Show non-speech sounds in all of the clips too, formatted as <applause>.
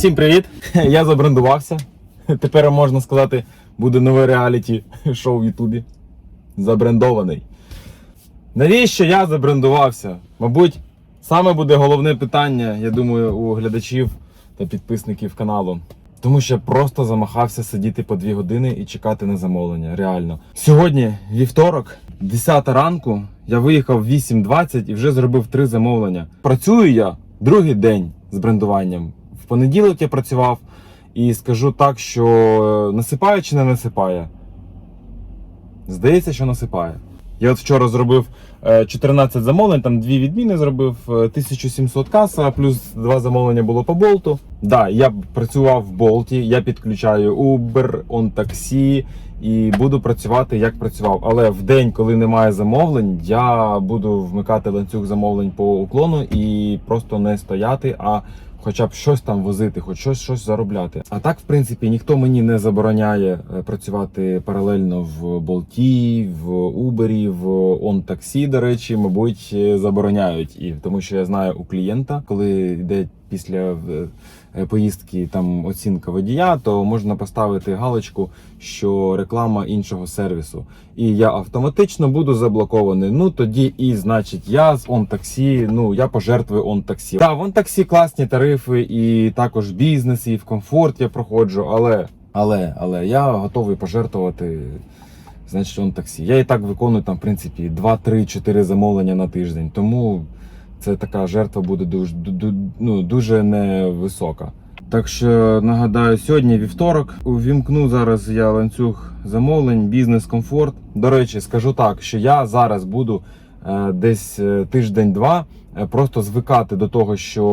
Всім привіт! <laughs> Я забрендувався. <laughs> Тепер можна сказати, буде нове реаліті <laughs> шоу в Ютубі. Забрендований. Навіщо я забрендувався? Мабуть, саме буде головне питання, я думаю, у глядачів та підписників каналу. Тому що просто замахався сидіти по 2 години і чекати на замовлення. Реально. Сьогодні вівторок, 10 ранку, я виїхав в 8.20 і вже зробив три замовлення. Працюю я другий день з брендуванням. Понеділок я працював і скажу так, що е, насипає чи не насипає. Здається, що насипає. Я от вчора зробив е, 14 замовлень, там дві відміни зробив, е, 1700 каса, плюс два замовлення було по болту. Да, я працював в болті, я підключаю Uber, OnTaxi і буду працювати як працював. Але в день, коли немає замовлень, я буду вмикати ланцюг замовлень по уклону і просто не стояти, а хоча б щось там возити, хоч щось, щось заробляти. А так, в принципі, ніхто мені не забороняє е, працювати паралельно в болті, в Убері, в OnTaxi, до речі, мабуть, е, забороняють. І тому що я знаю у клієнта, коли йде після е, поїздки там оцінка водія, то можна поставити галочку, що реклама іншого сервісу. І я автоматично буду заблокований. Ну тоді і значить я з OnTaxi, ну я пожертвую OnTaxi. Так, в OnTaxi класні тарифи, і також бізнес, і в комфорт я проходжу, але, але, але я готовий пожертвувати. Значить, он таксі. Я і так виконую там, в принципі, 2, 3, 4 замовлення на тиждень. Тому це така жертва буде дуже, ну, дуже невисока. Так що нагадаю, сьогодні вівторок. Увімкну зараз я ланцюг замовлень, бізнес-комфорт. До речі, скажу так, що я зараз буду е, десь е, тиждень-два е, просто звикати до того, що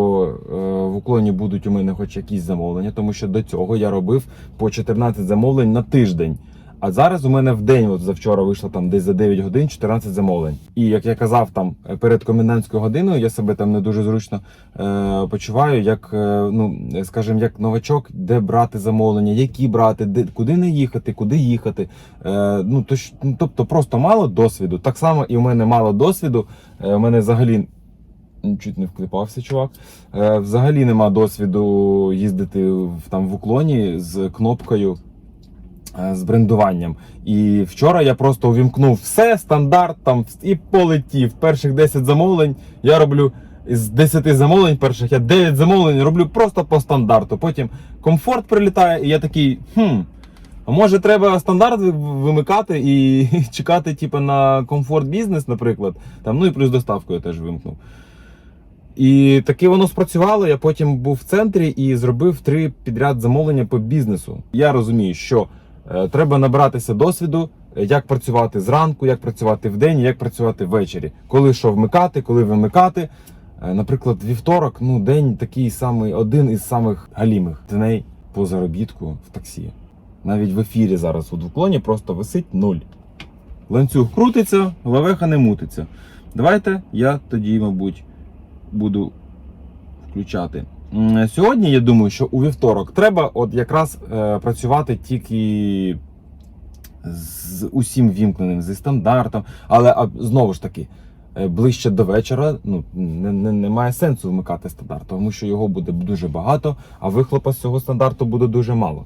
в уклоні будуть у мене хоч якісь замовлення, тому що до цього я робив по 14 замовлень на тиждень. А зараз у мене в день, от завчора вийшло там десь за 9 годин 14 замовлень. І як я казав, там е, перед комендантською годиною я себе там не дуже зручно е, почуваю, як е, ну скажімо, як новачок, де брати замовлення, які брати, де куди не їхати, куди їхати. Е, ну то ну, тобто просто мало досвіду. Так само і у мене мало досвіду. Е, у мене взагалі. ну, Чуть не вкліпався, чувак. Е, взагалі нема досвіду їздити в, там в уклоні з кнопкою з брендуванням. І вчора я просто увімкнув все, стандарт там і полетів. Перших 10 замовлень я роблю. З 10 замовлень перших я 9 замовлень роблю просто по стандарту. Потім комфорт прилітає, і я такий, хм. А може треба стандарт вимикати і <laughs> чекати, типу, на комфорт бізнес, наприклад. Там, ну і плюс доставку я теж вимкнув. І таки воно спрацювало. Я потім був в центрі і зробив три підряд замовлення по бізнесу. Я розумію, що е, треба набратися досвіду, е, як працювати зранку, як працювати вдень, як працювати ввечері. Коли що вмикати, коли вимикати. Е, Наприклад, вівторок, ну день такий самий, один із самих галімих дней по заробітку в таксі. Навіть в ефірі зараз у двуклоні просто висить нуль. Ланцюг крутиться, лавеха не мутиться. Давайте я тоді, мабуть, буду включати. Сьогодні я думаю, що у вівторок треба от якраз е, працювати тільки з усім вімкненим, зі стандартом. Але а, знову ж таки, е, ближче до вечора ну, не, не, немає сенсу вмикати стандарт, тому що його буде дуже багато, а вихлопа з цього стандарту буде дуже мало.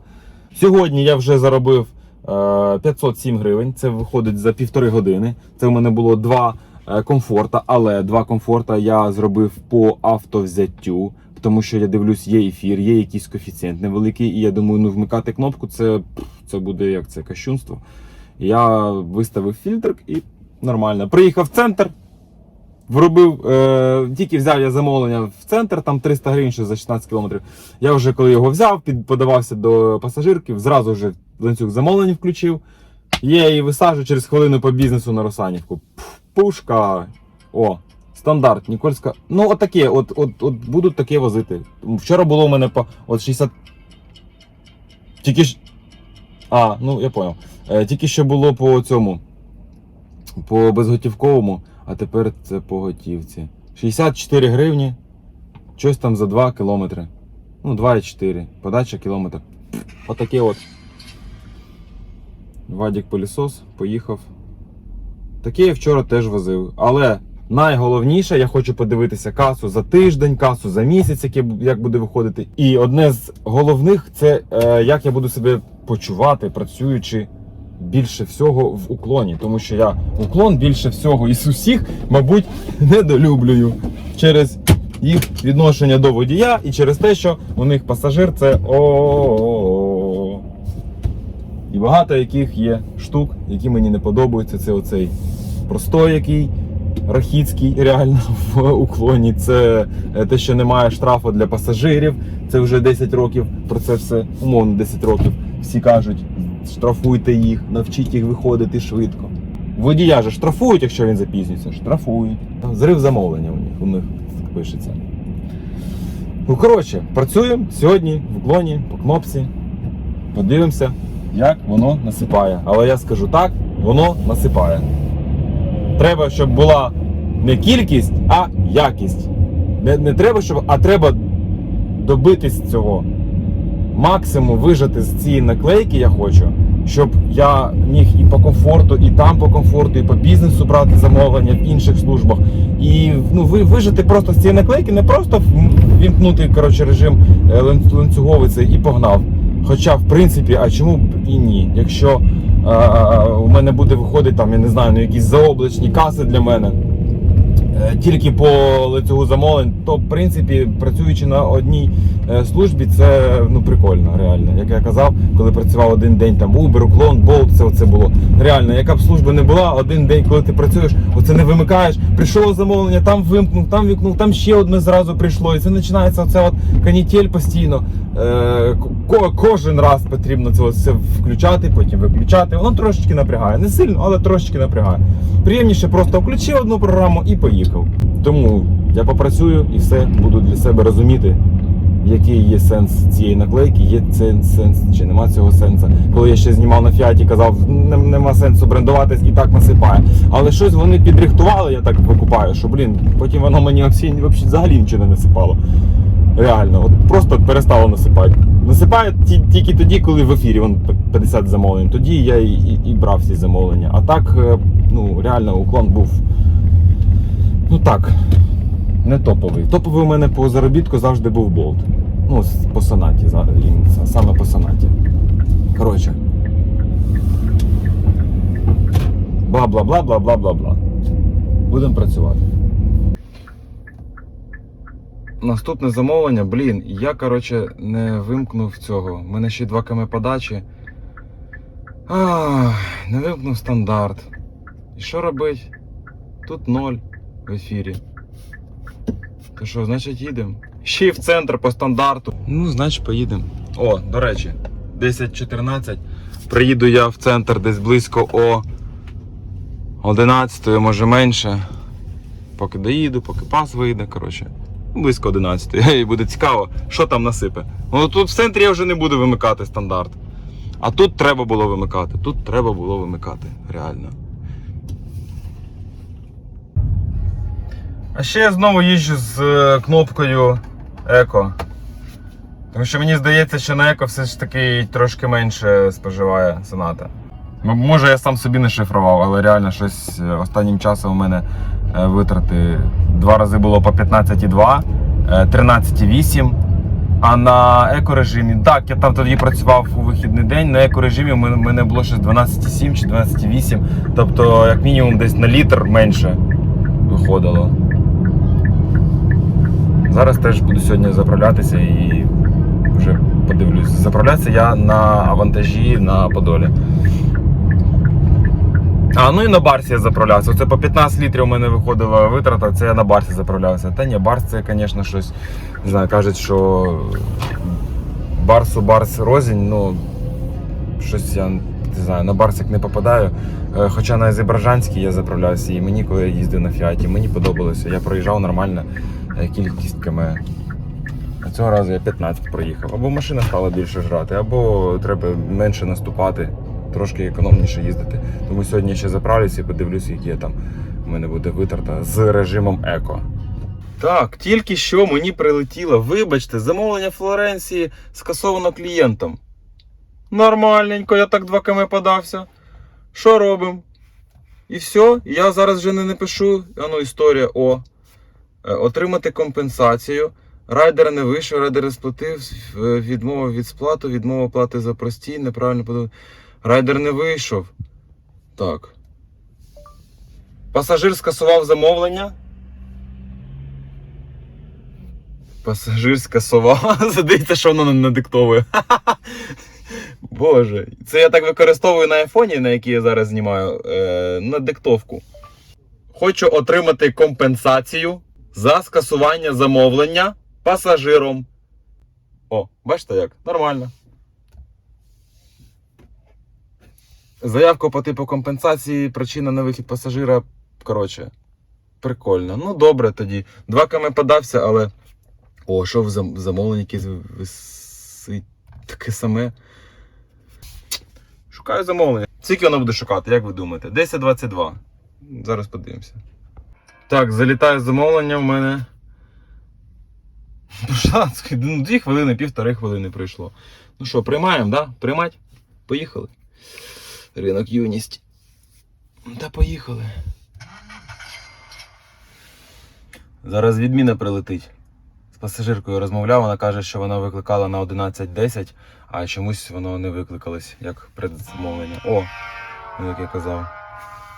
Сьогодні я вже заробив е, 507 гривень. Це виходить за півтори години. Це в мене було два е, комфорта, але два комфорта я зробив по автовзяттю. Тому що я дивлюсь, є ефір, є якийсь коефіцієнт невеликий, і я думаю, ну вмикати кнопку це, це буде як це кощунство. Я виставив фільтр і нормально. Приїхав в центр, вробив, е, тільки взяв я замовлення в центр, там 300 гривень ще за 16 кілометрів. Я вже коли його взяв, під, подавався до пасажирки, зразу вже ланцюг замовлень включив. Я її висаджу через хвилину по бізнесу на Росанівку. Пушка. О, стандарт, Нікольська. Ну, от таке, от, от, от будуть таке возити. Вчора було у мене по от 60. Тільки ж. А, ну я понял. Е, тільки що було по цьому. По безготівковому, а тепер це по готівці. 64 гривні. Щось там за 2 кілометри. Ну, 2,4. Подача кілометр. Отаке от. Вадік пилісос, поїхав. Таке я вчора теж возив. Але найголовніше, я хочу подивитися касу за тиждень, касу за місяць, як буде виходити. І одне з головних це е, як я буду себе почувати, працюючи більше всього в уклоні. Тому що я уклон більше всього із усіх, мабуть, <laughs> недолюблюю через їх відношення до водія і через те, що у них пасажир це о. І багато яких є штук, які мені не подобаються. Це оцей простой, який рахіцький, реально в уклоні. Це е, те, що немає штрафу для пасажирів. Це вже 10 років. Про це все умовно 10 років. Всі кажуть, штрафуйте їх, навчіть їх виходити швидко. Водія же штрафують, якщо він запізнюється. Штрафують. Зрив замовлення у них, у них пишеться. Ну, коротше, працюємо сьогодні в уклоні по кнопці. Подивимося, як воно насипає. Але я скажу так, воно насипає. Треба, щоб була не кількість, а якість. Не, не треба, щоб, а треба добитись цього. Максимум вижати з цієї наклейки я хочу, щоб я міг і по комфорту, і там по комфорту, і по бізнесу брати замовлення в інших службах. І ну, ви вижити просто з цієї наклейки, не просто вімкнути коротше, режим е, лан- ланцюговий цей і погнав. Хоча, в принципі, а чому б і ні? Якщо е, у мене буде виходити там, я не знаю, ну, якісь заоблачні каси для мене. Е, Тільки по лицеву замовлень, то в принципі працюючи на одній е, службі, це ну прикольно, реально. Як я казав, коли працював один день там Uber, уклон, Bolt, це оце було. Реально, яка б служба не була, один день, коли ти працюєш, оце не вимикаєш, прийшло замовлення, там вимкнув, там вікнув, там ще одне зразу прийшло. І це починається оце от канітель постійно. Е, ко- кожен раз потрібно це все включати, потім виключати. Воно трошечки напрягає. Не сильно, але трошечки напрягає. Приємніше просто включив одну програму і поїхав. Тому я попрацюю і все буду для себе розуміти, який є сенс цієї наклейки, є це сенс чи нема цього сенсу. Коли я ще знімав на фіаті, казав, «Нем- нема сенсу брендуватись і так насипає. Але щось вони підрихтували, я так викупаю, що блін, потім воно мені взагалі нічого не насипало. Реально, от просто перестало насипати. Насипає тільки тоді, коли в ефірі вон 50 замовлень. Тоді я і, і, і брав ці замовлення. А так, е, ну реально, уклон був. Ну так, не топовий. Топовий у мене по заробітку завжди був болт. Ну, по сонаті, саме по сонаті. Коротше. Бла бла бла бла бла бла бла. Будемо працювати. Наступне замовлення, блін, я, коротше, не вимкнув цього. У мене ще 2 км подачі. Ах, не вимкнув стандарт. І що робить? Тут ноль в ефірі. То що, значить їдемо? Ще й в центр по стандарту. Ну, значить, поїдемо. О, до речі, 10.14. Приїду я в центр десь близько о 11, може менше. Поки доїду, поки пас вийде, коротше. Близько 11. <laughs> І буде цікаво, що там насипе. Ну тут в центрі я вже не буду вимикати стандарт. А тут треба було вимикати. Тут треба було вимикати, реально. А ще я знову їжджу з е, кнопкою Еко. Тому що мені здається, що на Еко все ж таки трошки менше споживає соната. Може я сам собі не шифрував, але реально щось е, останнім часом у мене витрати два рази було по 15,2, е, 13,8. А на екорежимі, так, я там тоді працював у вихідний день. На екорежимі в мене, було щось 12,7 чи 12,8. Тобто, як мінімум, десь на літр менше виходило. Зараз теж буду сьогодні заправлятися і вже подивлюсь. Заправлятися я на вантажі на Подолі. А, ну і на барсі я заправлявся. Це по 15 літрів у мене виходила витрата, це я на барсі заправлявся. Та ні, барс це, звісно, щось. Не знаю, кажуть, що барсу барс розінь, ну щось я не знаю, на барсик не попадаю. Е, Хоча на Азербайджанській я заправлявся, і мені, коли я їздив на фіаті, мені подобалося. Я проїжджав нормально е, кількість км. А цього разу я 15 проїхав. Або машина стала більше жрати, або треба менше наступати, трошки економніше їздити. Тому сьогодні ще заправлюся і подивлюся, які там у мене буде витрата з режимом еко. Так, тільки що мені прилетіло. Вибачте, замовлення Флоренції скасовано клієнтом. Нормальненько, я так 2 км подався. Що робимо? І все. Я зараз вже не напишу. А ну, історія о. Е, Отримати компенсацію. Райдер не вийшов, райдер не сплатив, е, відмова від сплату, відмова плати за простій, неправильно подав. Райдер не вийшов. Так. Пасажир скасував замовлення. Пасажир скасував. <laughs> Задивіться, що воно надиктовує. <laughs> Боже, це я так використовую на айфоні, на який я зараз знімаю, е, на диктовку. Хочу отримати компенсацію за скасування замовлення пасажиром. О, бачите як? Нормально. Заявку по типу компенсації, причина на вихід пасажира. Коротше, прикольно. Ну, добре тоді. Два км подався, але. О, що в зам- замовленні якесь висить таке саме. Шукаю замовлення. Скільки воно буде шукати, як ви думаєте? 10.22. Зараз подивимося. Так, залітає замовлення в мене. <laughs> Ну, дві хвилини, півтори хвилини пройшло. Ну що, приймаємо, да? Приймать? Поїхали. Ринок юність. Та поїхали. Зараз відміна прилетить. З пасажиркою розмовляв, вона каже, що вона викликала на 11.10, а чомусь воно не викликалось, як предзамовлення. О, як я казав.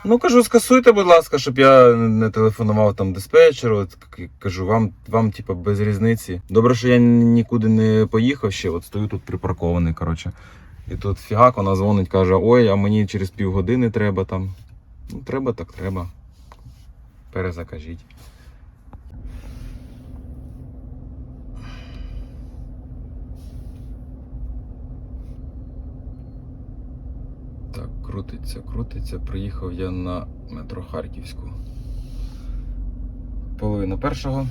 Ну кажу, скасуйте, будь ласка, щоб я не телефонував там диспетчеру. Кажу, вам, вам типа, без різниці. Добре, що я нікуди не поїхав ще, от стою тут припаркований, коротше. І тут фігак, вона дзвонить, каже, ой, а мені через півгодини треба там. Ну, треба, так треба. Перезакажіть. Так, крутиться, крутиться. Приїхав я на метро Харківську. Половина першого.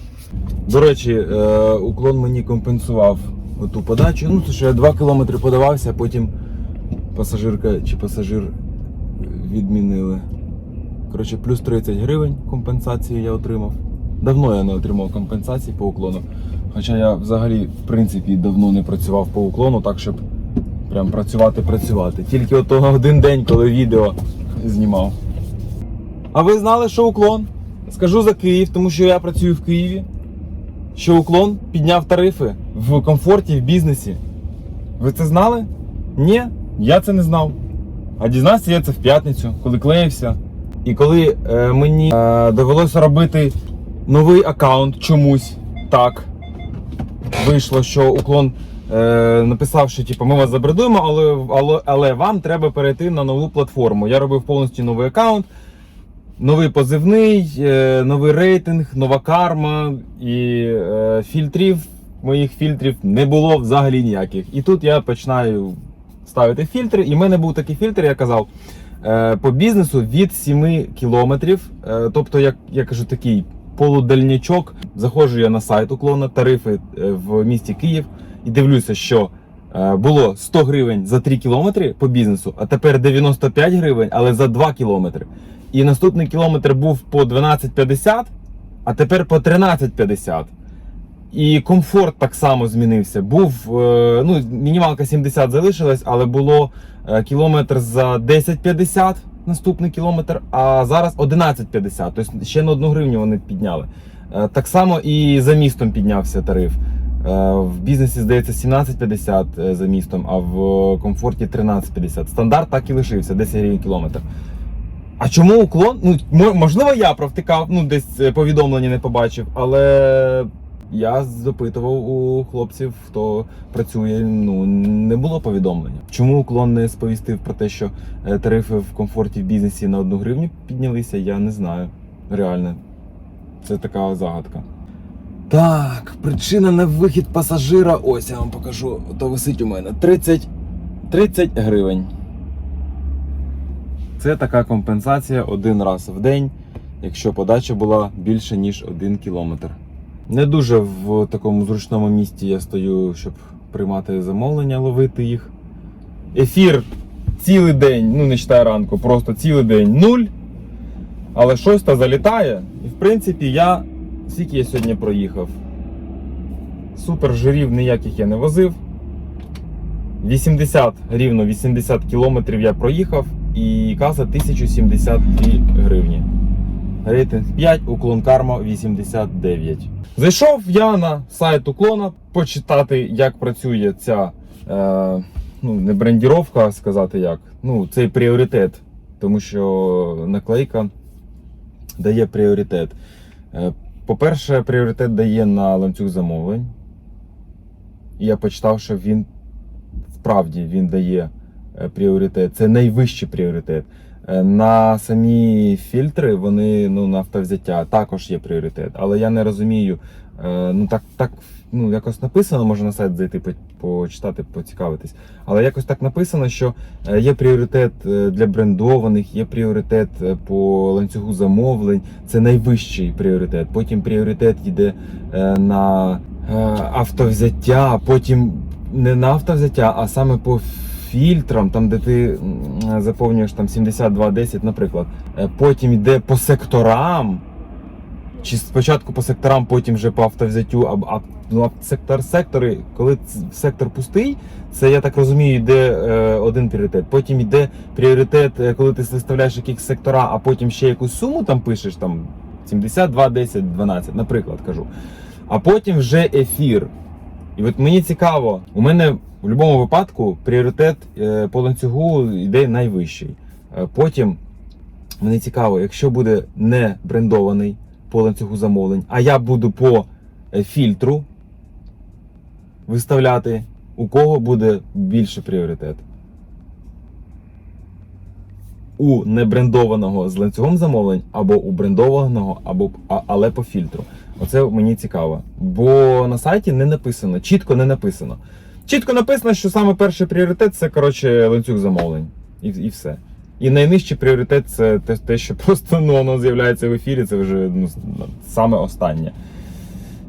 До речі, е, уклон мені компенсував ту подачу. Ну, то що я 2 кілометри подавався, а потім пасажирка чи пасажир відмінили. Коротше, плюс 30 гривень компенсації я отримав. Давно я не отримав компенсації по уклону. Хоча я взагалі, в принципі, давно не працював по уклону, так щоб прям працювати, працювати. Тільки от того один день, коли відео знімав. А ви знали, що уклон? Скажу за Київ, тому що я працюю в Києві. Що уклон підняв тарифи в комфорті, в бізнесі. Ви це знали? Ні, я це не знав. А дізнався я це в п'ятницю, коли клеївся. І коли е, мені е, довелося робити новий аккаунт чомусь так. Вийшло, що уклон е, написав, що типу, ми вас забредуємо, але, але, але вам треба перейти на нову платформу. Я робив повністю новий аккаунт, новий позивний, е, новий рейтинг, нова карма і е, фільтрів. Моїх фільтрів не було взагалі ніяких. І тут я починаю ставити фільтри. І в мене був такий фільтр, я казав, е, по бізнесу від 7 кілометрів. Тобто, як я кажу, такий полудальнячок. Заходжу я на сайт уклона, тарифи в місті Київ і дивлюся, що було 100 гривень за 3 кілометри по бізнесу, а тепер 95 гривень, але за 2 кілометри. І наступний кілометр був по 12,50, а тепер по 13,50. І комфорт так само змінився. Був е, ну, мінімалка 70 залишилась, але було е, кілометр за 10,50 наступний кілометр, а зараз 11,50. Тобто ще на одну гривню вони підняли. Е, Так само і за містом піднявся тариф. В бізнесі здається 17,50 е, за містом, а в комфорті 13,50. Стандарт так і лишився 10 гривень кілометр. А чому уклон? Ну, можливо, я провтикав, ну десь е, повідомлення не побачив, але я запитував у хлопців, хто працює, ну не було повідомлення. Чому уклон не сповістив про те, що е, тарифи в комфорті в бізнесі на одну гривню піднялися, я не знаю. Реально, це така загадка. Так, причина на вихід пасажира. Ось я вам покажу. То висить у мене 30, 30 гривень. Це така компенсація один раз в день, якщо подача була більше ніж 1 кілометр. Не дуже в такому зручному місці я стою, щоб приймати замовлення, ловити їх. Ефір цілий день, ну не читаю ранку, просто цілий день нуль. Але щось то залітає. І в принципі я. Скільки я сьогодні проїхав? Супер жирів ніяких я не возив. 80, рівно 80 кілометрів я проїхав. І каса 1072 гривні. Рейтинг 5, уклон карма 89. Зайшов я на сайт уклона почитати, як працює ця е, ну, не брендіровка, сказати як. Ну, цей пріоритет. Тому що наклейка дає пріоритет. Е, По-перше, пріоритет дає на ланцюг замовлень. І я почитав, що він справді він дає пріоритет. Це найвищий пріоритет. Е, На самі фільтри, вони ну, на автовзяття також є пріоритет. Але я не розумію, е, ну так, так ну, якось написано, може на сайт зайти почитати, поцікавитись. Але якось так написано, що е, є пріоритет е, для брендованих, є пріоритет е, по ланцюгу замовлень. Це найвищий пріоритет. Потім пріоритет йде е, на е, автовзяття, потім не на автовзяття, а саме по фільтрам, там де ти заповнюєш там 7210, наприклад. Е, Потім йде по секторам. Чи спочатку по секторам, потім вже по автовзяттю, а, а, ну, а сектор, сектори, коли сектор пустий, це я так розумію, йде е, один пріоритет. Потім йде пріоритет, е, коли ти виставляєш якісь сектора, а потім ще якусь суму там пишеш, там 72, 10, 12, наприклад, кажу. А потім вже ефір. І от мені цікаво, у мене в будь-якому випадку пріоритет е, по ланцюгу йде найвищий. Е, Потім мені цікаво, якщо буде не брендований по ланцюгу замовлень, а я буду по е, фільтру виставляти, у кого буде більше пріоритет. У небрендованого з ланцюгом замовлень, або у брендованого, або але по фільтру. Оце мені цікаво. Бо на сайті не написано, чітко не написано. Чітко написано, що саме перший пріоритет це коротше ланцюг замовлень. І, і все. І найнижчий пріоритет це те, те, що просто ну, воно з'являється в ефірі, це вже ну, саме останнє.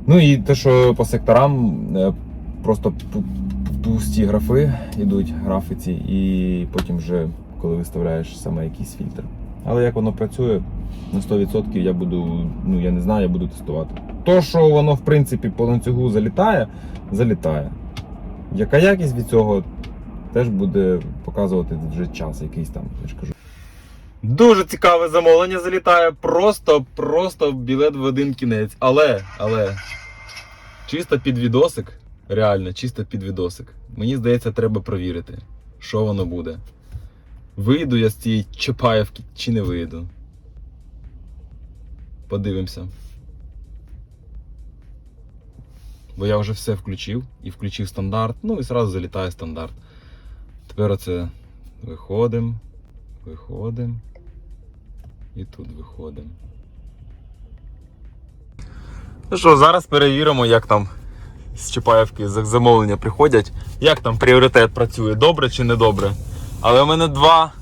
Ну і те, що по секторам е, просто пусті графи йдуть, графіці, і потім вже коли виставляєш саме якийсь фільтр. Але як воно працює, на 100% я буду, ну я не знаю, я буду тестувати. То, що воно в принципі по ланцюгу залітає, залітає. Яка якість від цього теж буде показувати вже час якийсь там, я ж кажу. Дуже цікаве замовлення залітає. Просто, просто білет в один кінець. Але, але, чисто під відосик, реально, чисто під відосик. Мені здається, треба провірити, що воно буде. Вийду я з цієї Чапаєвки чи не вийду. Подивимося. Бо я вже все включив і включив стандарт, ну і зразу залітає стандарт. Тепер оце виходимо, виходимо. І тут виходимо. Ну що, зараз перевіримо, як там з Чапаєвки з замовлення приходять, як там пріоритет працює, добре чи не добре. Але у мене два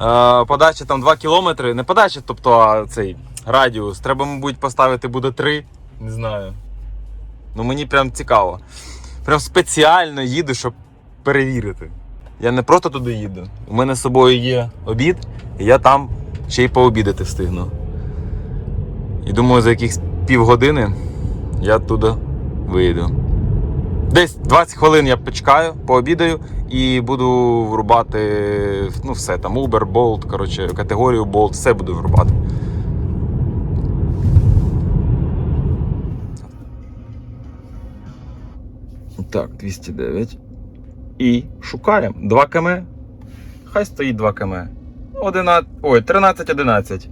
е, подача там 2 кілометри. Не подача, тобто а цей радіус. Треба, мабуть, поставити буде 3. Не знаю. Ну мені прям цікаво. Прям спеціально їду, щоб перевірити. Я не просто туди їду. У мене з собою є обід, і я там ще й пообідати встигну. І думаю, за якихось півгодини я туди вийду. Десь 20 хвилин я почекаю, пообідаю і буду врубати ну, все там Uber, Bolt, коротше, категорію Bolt, все буду врубати. Так, 209. І шукаємо 2 км. Хай стоїть 2 км. 11, ой, 13-11.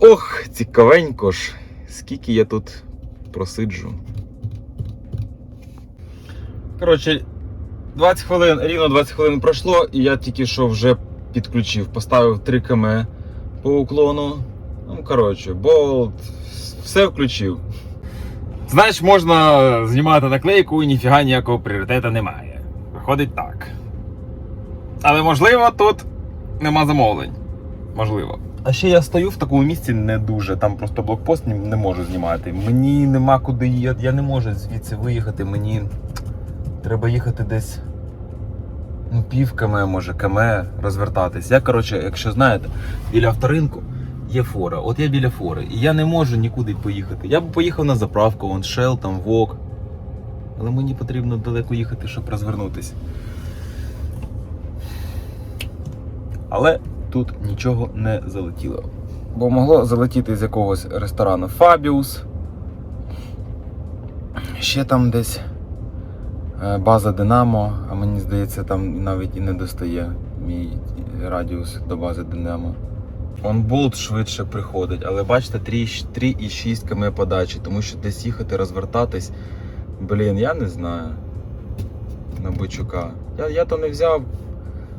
Ох, цікавенько ж. Скільки я тут просиджу. Коротше, 20 хвилин, рівно 20 хвилин пройшло, і я тільки що вже підключив, поставив 3 км по уклону. Ну, коротше, болт, все включив. Знаєш, можна знімати наклейку і ніфіга ніякого пріоритету немає. Виходить так. Але можливо тут нема замовлень. Можливо. А ще я стою в такому місці не дуже. Там просто блокпост не, можу знімати. Мені нема куди їхати. Я не можу звідси виїхати. Мені треба їхати десь. Ну, пів км, може, км розвертатись. Я, коротше, якщо знаєте, біля авторинку є фора. От я біля фори. І я не можу нікуди поїхати. Я б поїхав на заправку, вон Shell, там Вок. Але мені потрібно далеко їхати, щоб розвернутися. Але тут нічого не залетіло. Бо могло залетіти з якогось ресторану Фабіус. Ще там десь е, база Динамо, а мені здається, там навіть і не достає мій радіус до бази Динамо. Онболт швидше приходить, але бачите, 3,6 км подачі, тому що десь їхати, розвертатись. Блін, я не знаю. На Бичука. Я, я то не взяв.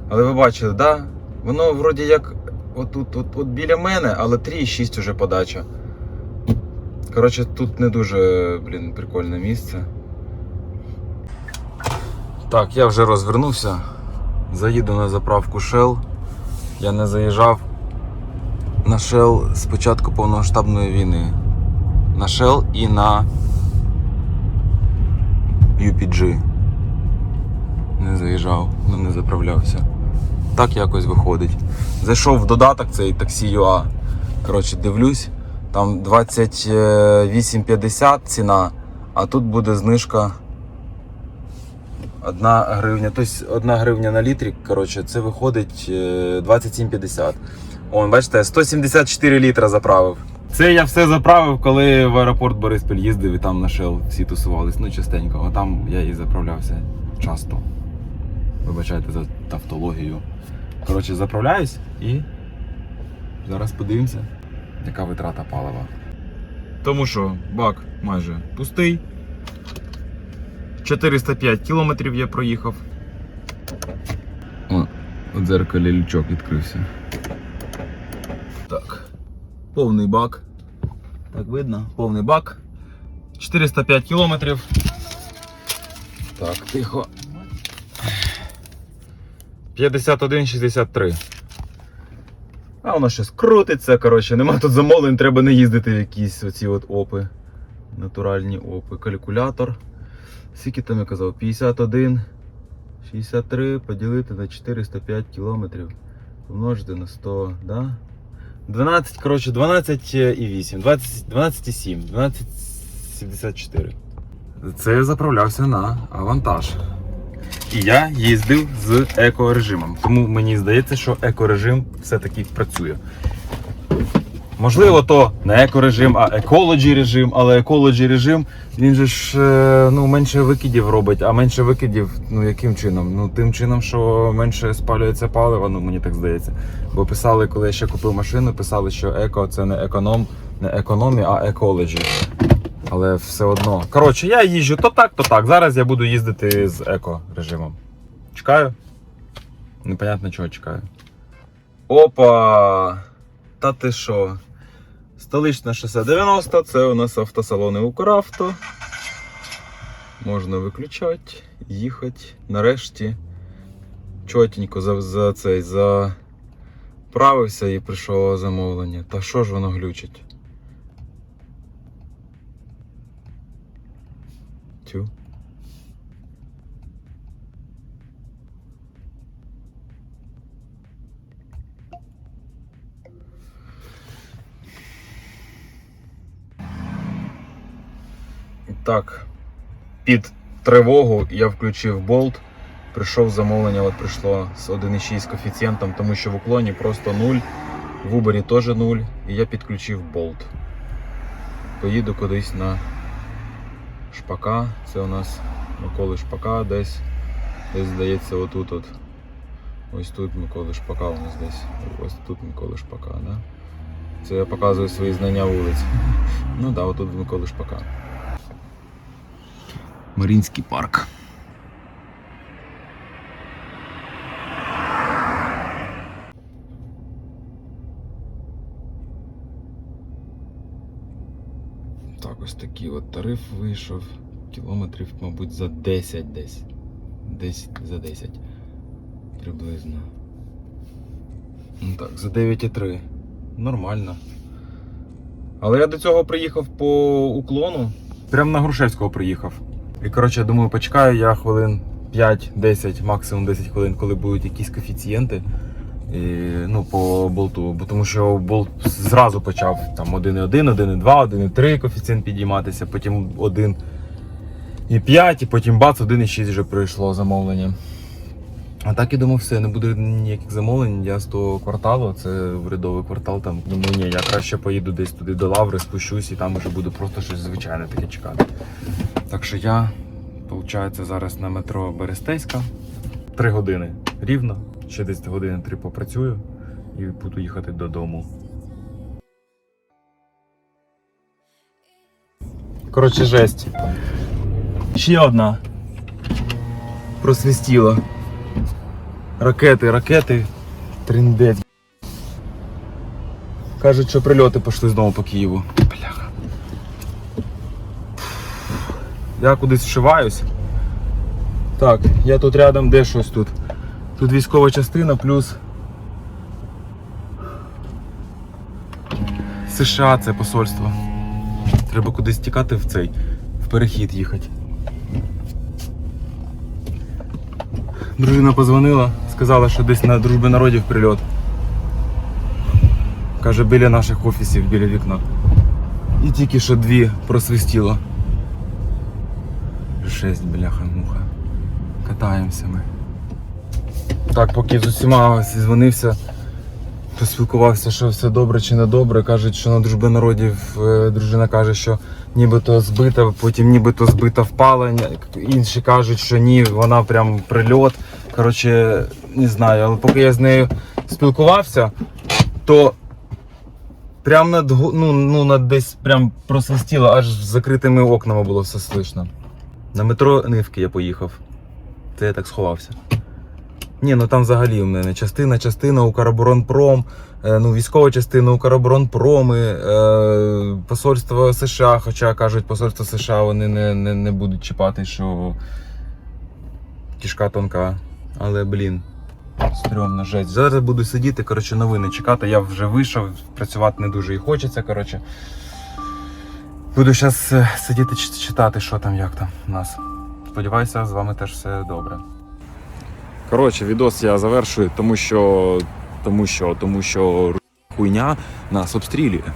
Але ви бачили, да? Воно вроді як отут, от, от біля мене, але 3,6 уже подача. Коротше, тут не дуже, блін, прикольне місце. Так, я вже розвернувся. Заїду на заправку Shell. Я не заїжджав на Shell з початку повномасштабної війни. На Shell і на UPG. Не заїжджав, ну не заправлявся. Так якось виходить. Зайшов в додаток цей таксі UA. Коротше, дивлюсь, там 28,50 ціна, а тут буде знижка 1 гривня. Тобто 1 гривня на літрі, коротше, це виходить е, 27,50. Он, бачите, 174 літра заправив. Це я все заправив, коли в аеропорт Бориспіль їздив і там на Shell всі тусувались. Ну, частенько, а там я і заправлявся часто. Вибачайте за тавтологію. Коротше, заправляюсь і зараз подивимося, яка витрата палива. Тому що бак майже пустий. 405 кілометрів я проїхав. О, у дзеркалі лючок відкрився. Так. Повний бак. Так видно, повний бак. 405 кілометрів. Так, тихо. 51,63. А воно щось крутиться, коротше, нема тут замовлень, треба не їздити в якісь оці от опи. Натуральні опи. Калькулятор. Скільки там я казав? 51, 63 поділити на 405 кілометрів. Помножити на 100, да? 12, коротше, 12,8, 20, 12,7, 12,74. Це я заправлявся на авантаж. І я їздив з екорежимом. Тому мені здається, що екорежим все-таки працює. Можливо, то не екорежим, а екологі режим, але екологі режим він же ж е, ну, менше викидів робить, а менше викидів, ну яким чином? Ну тим чином, що менше спалюється паливо, ну мені так здається. Бо писали, коли я ще купив машину, писали, що еко це не економ, не економі, а екологі. Але все одно. Коротше, я їжджу то так, то так. Зараз я буду їздити з еко режимом. Чекаю. Непонятно чого чекаю. Опа! Та ти що? Столична шосе 90, це у нас автосалони Укравто. Можна виключати, їхати. Нарешті чотенько за, за цей заправився і прийшло замовлення. Та що ж воно глючить? Тю. Так, під тривогу я включив болт. Прийшов замовлення, от прийшло з 1,6 коефіцієнтом, тому що в уклоні просто 0, в Uber теж 0, і я підключив болт. Поїду кудись на шпака. Це у нас Миколи Шпака десь. Десь здається, отут от. Ось тут Миколи Шпака у нас десь. Ось тут Миколи Шпака, да? Це я показую свої знання вулиць. <laughs> Ну так, да, отут Миколи Шпака. Марінський парк. Так, ось такий от тариф вийшов. Кілометрів, мабуть, за 10 десь. Десь за 10. Приблизно. Ну так, за 9,3. Нормально. Але я до цього приїхав по уклону. Прямо на Грушевського приїхав. І коротше, я думаю, почекаю я хвилин 5-10, максимум 10 хвилин, коли будуть якісь коефіцієнти. І, ну, по болту, бо тому що болт зразу почав там 1,1, 1,2, 1,3 коефіцієнт підійматися, потім 1,5 і потім бац, 1,6 вже прийшло замовлення. А так я думав, все, не буде ніяких замовлень. Я з того кварталу, це урядовий квартал. Там думаю, ні, я краще поїду десь туди до лаври, спущусь і там вже буду просто щось звичайне таке чекати. Так що я, виходить, зараз на метро Берестейська. Три години рівно. Ще десь години три попрацюю і буду їхати додому. Коротше, жесть. Ще одна. Просвістіла. Ракети, ракети. Триндець. Кажуть, що прильоти пішли знову по Києву. Я кудись вшиваюсь. Так, я тут рядом де щось тут. Тут військова частина плюс. США це посольство. Треба кудись тікати в цей, в перехід їхати. Дружина позвонила, сказала, що десь на дружби народів прильот. Каже, біля наших офісів, біля вікна. І тільки що дві просвистіло. Жесть, бляха, муха. Катаємося ми. Так, поки з усіма зізвонився, поспілкувався, що все добре чи не добре. Кажуть, що на дружби народів е, дружина каже, що нібито збита, потім нібито збита впала. Інші кажуть, що ні, вона прям прильот. Коротше, не знаю, але поки я з нею спілкувався, то прям над, ну, ну, над десь прям просвистіло, аж з закритими окнами було все слышно. На метро Нивки я поїхав. Це я так сховався. Ні, ну там взагалі у мене частина, частина Укроборонпром, е, ну військова частина Укроборонпроми, е, посольство США, хоча кажуть, посольство США вони не, не, не будуть чіпати, що кішка тонка. Але блін, стрьомна жесть. Зараз буду сидіти, коротше, новини чекати. Я вже вийшов, працювати не дуже і хочеться. коротше. Буду зараз сидіти читати, що там, як там у нас. Сподіваюся, з вами теж все добре. Коротше, відос я завершую, тому що. Тому що, тому що хуйня нас обстрілює.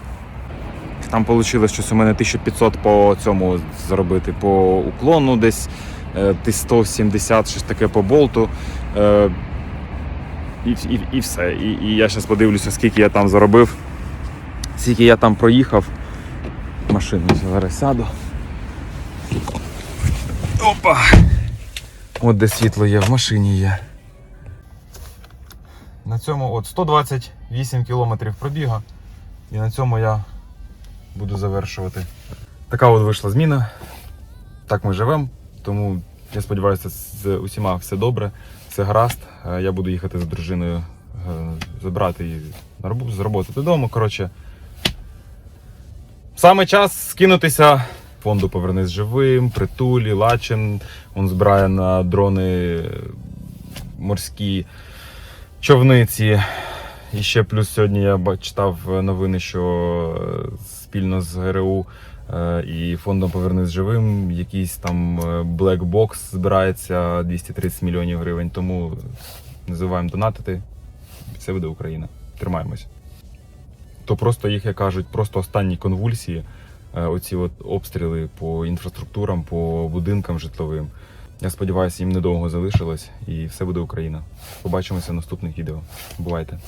Там вийшло щось у мене 1500 по цьому заробити по уклону, десь е, десь 170, щось таке по болту. Е, і, і, і все. І, і я зараз подивлюся, скільки я там заробив, скільки я там проїхав. Машину зараз сяду. Опа! От де світло є, в машині є. На цьому от 128 кілометрів пробіга. І на цьому я буду завершувати. Така от вийшла зміна. Так ми живемо. Тому я сподіваюся, з усіма все добре, все гаразд. Е, Я буду їхати з дружиною е, забрати її з роботи додому. Коротше, саме час скинутися. Фонду Повернись живим, притулі, лачин. Он збирає на дрони е, морські човниці. І ще плюс сьогодні я читав новини, що е, спільно з ГРУ е, і фондом Повернись живим якийсь там е, Black Box збирається 230 мільйонів гривень. Тому не забуваємо донатити. Це буде Україна. Тримаємось. То просто їх, як кажуть, просто останні конвульсії. е, Оці от обстріли по інфраструктурам, по будинкам житловим. Я сподіваюся, їм недовго залишилось і все буде Україна. Побачимося в наступних відео. Бувайте!